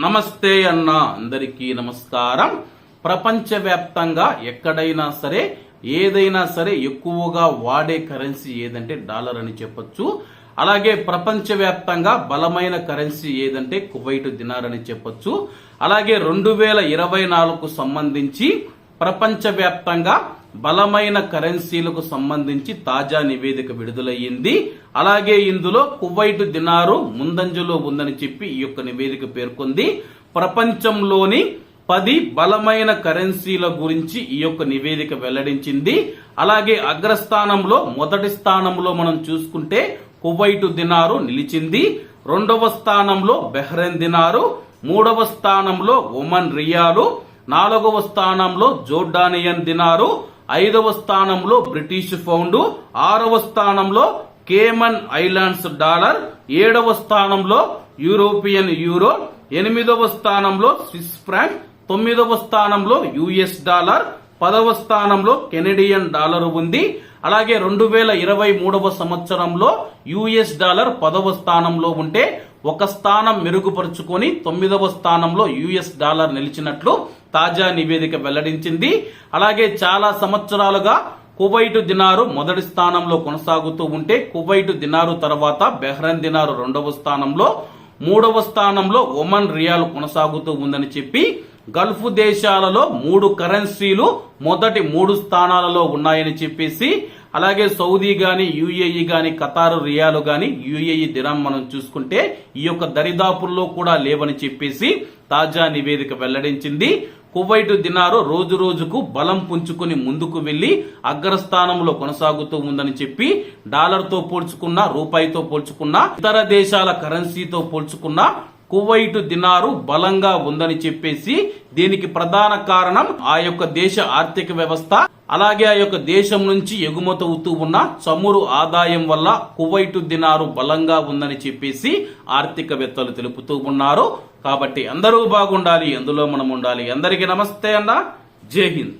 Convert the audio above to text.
నమస్తే అన్న అందరికీ నమస్కారం. ప్రపంచవ్యాప్తంగా ఎక్కడైనా సరే ఏదైనా సరే ఎక్కువగా వాడే కరెన్సీ ఏదంటే డాలర్ అని చెప్పొచ్చు. అలాగే ప్రపంచవ్యాప్తంగా బలమైన కరెన్సీ ఏదంటే కువైట్ దినార్ అని చెప్పొచ్చు. అలాగే రెండు వేల ఇరవై నాలుగుకు సంబంధించి ప్రపంచవ్యాప్తంగా బలమైన కరెన్సీలకు సంబంధించి తాజా నివేదిక విడుదలయ్యింది. అలాగే ఇందులో కువైట్ దినారు ముందంజలో ఉందని చెప్పి ఈ యొక్క నివేదిక పేర్కొంది. ప్రపంచంలోని పది బలమైన కరెన్సీల గురించి ఈ యొక్క నివేదిక వెల్లడించింది. అలాగే అగ్రస్థానంలో మొదటి స్థానంలో మనం చూసుకుంటే కువైటు దినారు నిలిచింది. రెండవ స్థానంలో బెహ్రెన్ దినారు మూడవ స్థానంలో ఒమన్ రియాలు నాలుగవ స్థానంలో జోర్డానియన్ దినారు ఐదవ స్థానంలో బ్రిటిష్ పౌండ్ ఆరవ స్థానంలో కేమన్ ఐలాండ్స్ డాలర్ ఏడవ స్థానంలో యూరోపియన్ యూరో ఎనిమిదవ స్థానంలో స్విస్ ఫ్రాంక్ తొమ్మిదవ స్థానంలో యుఎస్ డాలర్ పదవ స్థానంలో కెనడియన్ డాలర్ ఉంది. అలాగే రెండు వేల ఇరవై మూడవ సంవత్సరంలో యుఎస్ డాలర్ పదవ స్థానంలో ఉంటే ఒక స్థానం మెరుగుపరుచుకొని తొమ్మిదవ స్థానంలో యుఎస్ డాలర్ నిలిచినట్లు తాజా నివేదిక వెల్లడించింది. అలాగే చాలా సంవత్సరాలుగా కువైట్ దినారు మొదటి స్థానంలో కొనసాగుతూ ఉంటే కువైట్ దినారు తర్వాత బెహ్రన్ దినారు రెండవ స్థానంలో మూడవ స్థానంలో ఒమన్ రియాల్ కొనసాగుతూ ఉందని చెప్పి గల్ఫ్ దేశాలలో మూడు కరెన్సీలు మొదటి మూడు స్థానాలలో ఉన్నాయని చెప్పేసి అలాగే సౌదీ గాని యుఏఈ గాని ఖతారు రియాలు గాని యుఏఈ దినం మనం చూసుకుంటే ఈ యొక్క దరిదాపుల్లో కూడా లేవని చెప్పేసి తాజా నివేదిక వెల్లడించింది. కువైటు దినారు రోజు రోజుకు బలం పుంజుకుని ముందుకు వెళ్ళి అగ్రస్థానంలో కొనసాగుతూ ఉందని చెప్పి డాలర్తో పోల్చుకున్న రూపాయితో పోల్చుకున్న ఇతర దేశాల కరెన్సీతో పోల్చుకున్న కువైటు దినారు బలంగా ఉందని చెప్పేసి దీనికి ప్రధాన కారణం ఆ యొక్క దేశ ఆర్థిక వ్యవస్థ అలాగే ఆ యొక్క దేశం నుంచి ఎగుమతవుతూ ఉన్న చమురు ఆదాయం వల్ల కువైటు దినారు బలంగా ఉందని చెప్పేసి ఆర్థికవేత్తలు తెలుపుతూ ఉన్నారు. కాబట్టి అందరూ బాగుండాలి అందులో మనం ఉండాలి. అందరికీ నమస్తే అన్న. జై హింద్.